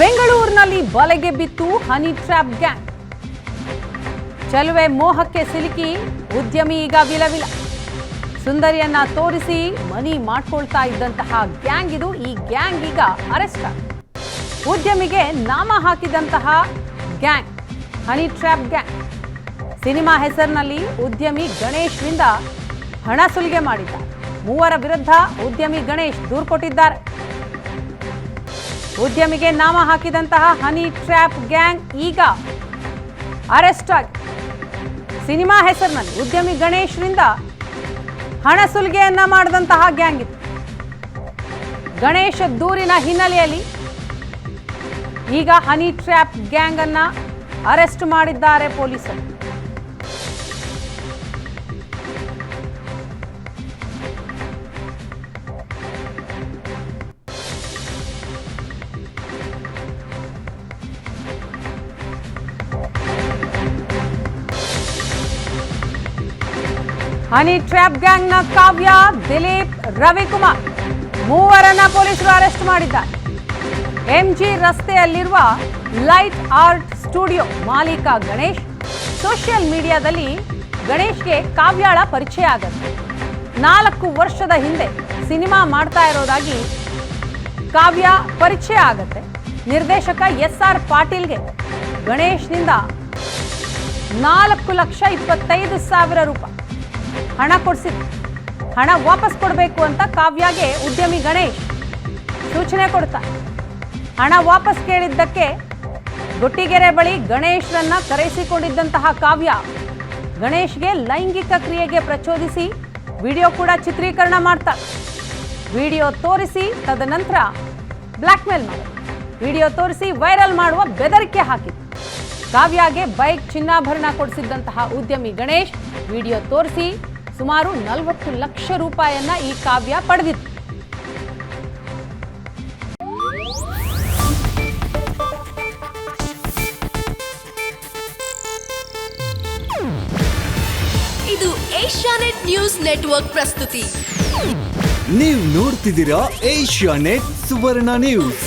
ಬೆಂಗಳೂರಿನಲ್ಲಿ ಬಲೆಗೆ ಬಿತ್ತು ಹನಿ ಟ್ರ್ಯಾಪ್ ಗ್ಯಾಂಗ್. ಚಲುವೆ ಮೋಹಕ್ಕೆ ಸಿಲುಕಿ ಉದ್ಯಮಿ ಈಗ ವಿಲವಿಲ. ಸುಂದರಿಯನ್ನ ತೋರಿಸಿ ಮನಿ ಮಾಡ್ಕೊಳ್ತಾ ಇದ್ದಂತಹ ಗ್ಯಾಂಗ್ ಇದು. ಈ ಗ್ಯಾಂಗ್ ಈಗ ಅರೆಸ್ಟ್. ಉದ್ಯಮಿಗೆ ನಾಮ ಹಾಕಿದಂತಹ gang, honey trap gang. Cinema ಹೆಸರಿನಲ್ಲಿ ಉದ್ಯಮಿ ಗಣೇಶ್ನಿಂದ ಹಣ ಸುಲಿಗೆ ಮಾಡಿದ್ದಾರೆ. ಮೂವರ ವಿರುದ್ಧ ಉದ್ಯಮಿ ಗಣೇಶ್ ದೂರು ಕೊಟ್ಟಿದ್ದಾರೆ. ಉದ್ಯಮಿಗೆ ನಾಮ ಹಾಕಿದಂತಹ ಹನಿ ಟ್ರ್ಯಾಪ್ ಗ್ಯಾಂಗ್ ಈಗ ಅರೆಸ್ಟ್ ಆಗಿ. ಸಿನಿಮಾ ಹೆಸರಿನಲ್ಲಿ ಉದ್ಯಮಿ ಗಣೇಶ್ರಿಂದ ಹಣ ಸುಲಿಗೆಯನ್ನ ಮಾಡಿದಂತಹ ಗ್ಯಾಂಗ್ ಇದು. ಗಣೇಶ ದೂರಿನ ಹಿನ್ನೆಲೆಯಲ್ಲಿ ಈಗ ಹನಿ ಟ್ರ್ಯಾಪ್ ಗ್ಯಾಂಗ್ ಅನ್ನ ಅರೆಸ್ಟ್ ಮಾಡಿದ್ದಾರೆ ಪೊಲೀಸರು. ಹನಿ ಟ್ರ್ಯಾಪ್ ಗ್ಯಾಂಗ್ನ ಕಾವ್ಯ ದಿಲೀಪ್ ರವಿಕುಮಾರ್. ಮೂವರನ್ನ ಪೊಲೀಸರು ಅರೆಸ್ಟ್ ಮಾಡಿದ್ದಾರೆ. ಎಂಜಿ ರಸ್ತೆಯಲ್ಲಿರುವ ಲೈಟ್ ಆರ್ಟ್ ಸ್ಟುಡಿಯೋ ಮಾಲೀಕ ಗಣೇಶ್, ಸೋಷಿಯಲ್ ಮೀಡಿಯಾದಲ್ಲಿ ಗಣೇಶ್ಗೆ ಕಾವ್ಯಾಳ ಪರಿಚಯ ಆಗುತ್ತೆ ನಾಲ್ಕು ವರ್ಷದ ಹಿಂದೆ ಸಿನಿಮಾ ಮಾಡ್ತಾ ಇರೋದಾಗಿ ಕಾವ್ಯ ಪರಿಚಯ ಆಗತ್ತೆ. ನಿರ್ದೇಶಕ ಎಸ್ ಆರ್ ಪಾಟೀಲ್ಗೆ ಗಣೇಶ್ನಿಂದ ನಾಲ್ಕು ಲಕ್ಷ ಇಪ್ಪತ್ತೈದು ಸಾವಿರ ರೂಪಾಯಿ. ಹಣ ಕೊಡಿಸಿ ಹಣ ವಾಪಸ್ ಕೊಡಬೇಕು ಅಂತ ಕಾವ್ಯಗೆ ಉದ್ಯಮಿ ಗಣೇಶ್ ಸೂಚನೆ ಕೊಡ್ತಾ ಹಣ ವಾಪಸ್ ಕೇಳಿದ್ದಕ್ಕೆ ಗುಟ್ಟಿಗೆರೆ ಬಳಿ ಗಣೇಶ್ರನ್ನ ಕರೆಸಿಕೊಂಡಿದ್ದಂತಹ ಕಾವ್ಯ ಗಣೇಶ್ಗೆ ಲೈಂಗಿಕ ಕ್ರಿಯೆಗೆ ಪ್ರಚೋದಿಸಿ ವಿಡಿಯೋ ಕೂಡ ಚಿತ್ರೀಕರಣ ಮಾಡ್ತಾರೆ ವಿಡಿಯೋ ತೋರಿಸಿ ತದನಂತರ ಬ್ಲ್ಯಾಕ್ಮೇಲ್ ಮಾಡಿ. ವಿಡಿಯೋ ತೋರಿಸಿ ವೈರಲ್ ಮಾಡುವ ಬೆದರಿಕೆ ಹಾಕಿತ್ತು ಕಾವ್ಯಗೆ ಬೈಕ್ ಚಿನ್ನಾಭರಣ ಕೊಡಿಸಿದ್ದಂತಹ ಉದ್ಯಮಿ ಗಣೇಶ್ ವಿಡಿಯೋ ತೋರಿಸಿ ಸುಮಾರು ನಲವತ್ತು ಲಕ್ಷ ರೂಪಾಯಿಯನ್ನ ಈ ಕಾವ್ಯ ಪಡೆದಿತ್ತು. ಇದು ಏಷ್ಯಾನೆಟ್ ನ್ಯೂಸ್ ನೆಟ್ವರ್ಕ್ ಪ್ರಸ್ತುತಿ. ನೀವು ನೋಡ್ತಿದ್ದೀರಾ ಏಷ್ಯಾ ನೆಟ್ ಸುವರ್ಣ ನ್ಯೂಸ್.